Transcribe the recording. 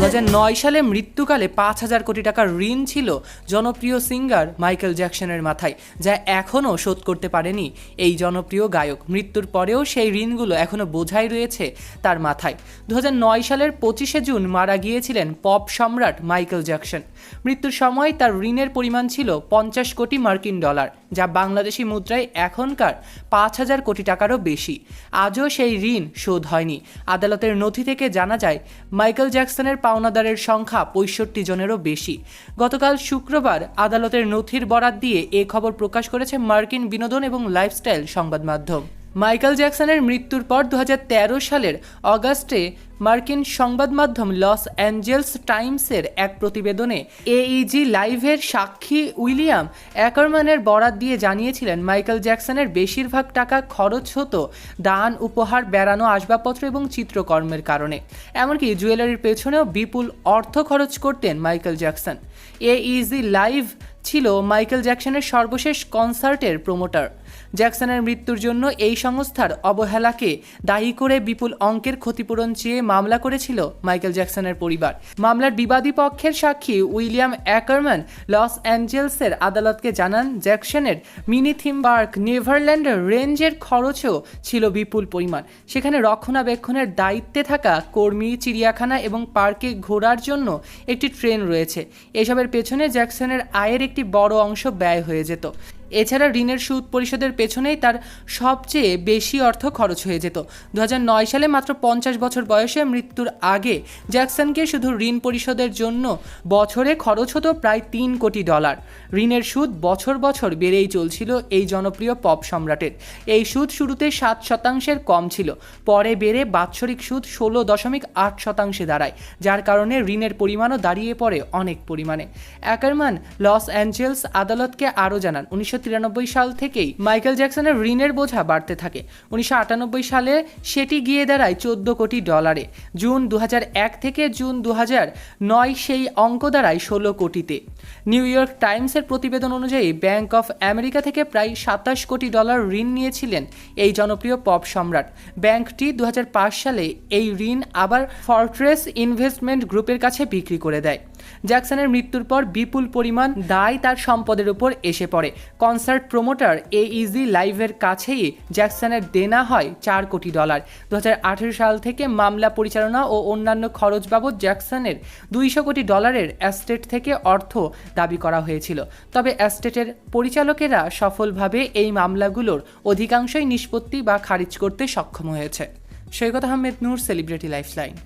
নয় সালে মৃত্যুকালে পাঁচ হাজার কোটি টাকার ঋণ ছিল জনপ্রিয় সিঙ্গার মাইকেল জ্যাকসনের মাথায়, যা এখনও শোধ করতে পারেনি এই জনপ্রিয় গায়ক। মৃত্যুর পরেও সেই ঋণগুলো এখনও বোঝাই রয়েছে তার মাথায়। দু সালের পঁচিশে জুন মারা গিয়েছিলেন পপ সম্রাট মাইকেল জ্যাকসন। মৃত্যুর সময় তার ঋণের পরিমাণ ছিল পঞ্চাশ কোটি মার্কিন ডলার, যা বাংলাদেশি মুদ্রায় এখনকার পাঁচ হাজার কোটি টাকারও বেশি। আজও সেই ঋণ শোধ হয়নি। আদালতের নথি থেকে জানা যায়, মাইকেল জ্যাকসনের পাওনাদারের সংখ্যা পঁয়ষট্টি জনেরও বেশি। গতকাল শুক্রবার আদালতের নথির বরাত দিয়ে এ খবর প্রকাশ করেছে মার্কিন বিনোদন এবং লাইফস্টাইল সংবাদ মাধ্যম মাইকেল জ্যাকসনের মৃত্যুর পর দু হাজার তেরো সালের অগাস্টে মার্কিন সংবাদ মাধ্যম লস অ্যাঞ্জেলস টাইমসের এক প্রতিবেদনে এইজি লাইভের সাক্ষী উইলিয়াম অ্যাকারম্যানের বরাত দিয়ে জানিয়েছিলেন, মাইকেল জ্যাকসনের বেশিরভাগ টাকা খরচ হতো দান, উপহার, বেড়ানো, আসবাবপত্র এবং চিত্রকর্মের কারণে। এমনকি জুয়েলারির পেছনেও বিপুল অর্থ খরচ করতেন মাইকেল জ্যাকসন। এইজি লাইভ ছিল মাইকেল জ্যাকসনের সর্বশেষ কনসার্টের প্রমোটার। জ্যাকসনের মৃত্যুর জন্য এই সংস্থার অবহেলাকে দায়ী করে বিপুল অঙ্কের ক্ষতিপূরণ চেয়ে মামলা করেছিল মাইকেল জ্যাকসনের পরিবার। মামলার বিবাদী পক্ষের সাক্ষী উইলিয়াম অ্যাকারম্যান লস অ্যাঞ্জেলসের আদালতকে জানান, জ্যাকসনের মিনি থিম পার্ক নেভারল্যান্ডের রেঞ্জের খরচও ছিল বিপুল পরিমাণ। সেখানে রক্ষণাবেক্ষণের দায়িত্বে থাকা কর্মী, চিড়িয়াখানা এবং পার্কে ঘোরার জন্য একটি ট্রেন রয়েছে। এসবের পেছনে জ্যাকসনের আয়ের একটি বড় অংশ ব্যয় হয়ে যেত। এছাড়া ঋণের সুদ পরিশোধের পেছনেই তার সবচেয়ে বেশি অর্থ খরচ হয়ে যেত। দু হাজার নয় সালে মাত্র পঞ্চাশ বছর বয়সে মৃত্যুর আগে জ্যাকসনকে শুধু ঋণ পরিশোধের জন্য বছরে খরচ হতো প্রায় তিন কোটি ডলার। ঋণের সুদ বছর বছর বেড়েই চলছিল এই জনপ্রিয় পপ সম্রাটের। এই সুদ শুরুতে সাত শতাংশের কম ছিল, পরে বেড়ে বাৎসরিক সুদ ষোলো দশমিক আট শতাংশে দাঁড়ায়, যার কারণে ঋণের পরিমাণও দাঁড়িয়ে পড়ে অনেক পরিমাণে। অ্যাকারম্যান লস অ্যাঞ্জেলস আদালতকে আরও জানান, উনিশশো তিরানব্বই সাল থেকেই মাইকেল জ্যাকসনের ঋণের বোঝা বাড়তে থাকে। উনিশশো আটানব্বই সালে সেটি গিয়ে দাঁড়ায় চোদ্দ কোটি ডলারে। জুন দু থেকে জুন দু নয় সেই অঙ্ক দাঁড়ায় ষোলো কোটিতে। নিউ ইয়র্ক টাইমসের প্রতিবেদন অনুযায়ী ব্যাংক অফ আমেরিকা থেকে প্রায় সাতাশ কোটি ডলার ঋণ নিয়েছিলেন এই জনপ্রিয় পপ সম্রাট। ব্যাংকটি দু হাজার পাঁচ সালে এই ঋণ আবার ফর্ট্রেস ইনভেস্টমেন্ট গ্রুপের কাছে বিক্রি করে দেয়। জ্যাকসনের মৃত্যুর পর বিপুল পরিমাণ দায় তার সম্পদের উপর এসে পড়ে। কনসার্ট প্রমোটার এ ইজি লাইভের কাছেই জ্যাকসনের দেনা হয় চার কোটি ডলার। দু হাজার আঠেরো সাল থেকে মামলা পরিচালনা ও অন্যান্য খরচ বাবদ জ্যাকসনের দুইশো কোটি ডলারের অ্যাস্টেট থেকে অর্থ দাবি করা হয়েছিল। তবে অ্যাস্টেটের পরিচালকেরা সফলভাবে এই মামলাগুলোর অধিকাংশই নিষ্পত্তি বা খারিজ করতে সক্ষম হয়েছে। Saikat Ahmed Noor, celebrity lifeline.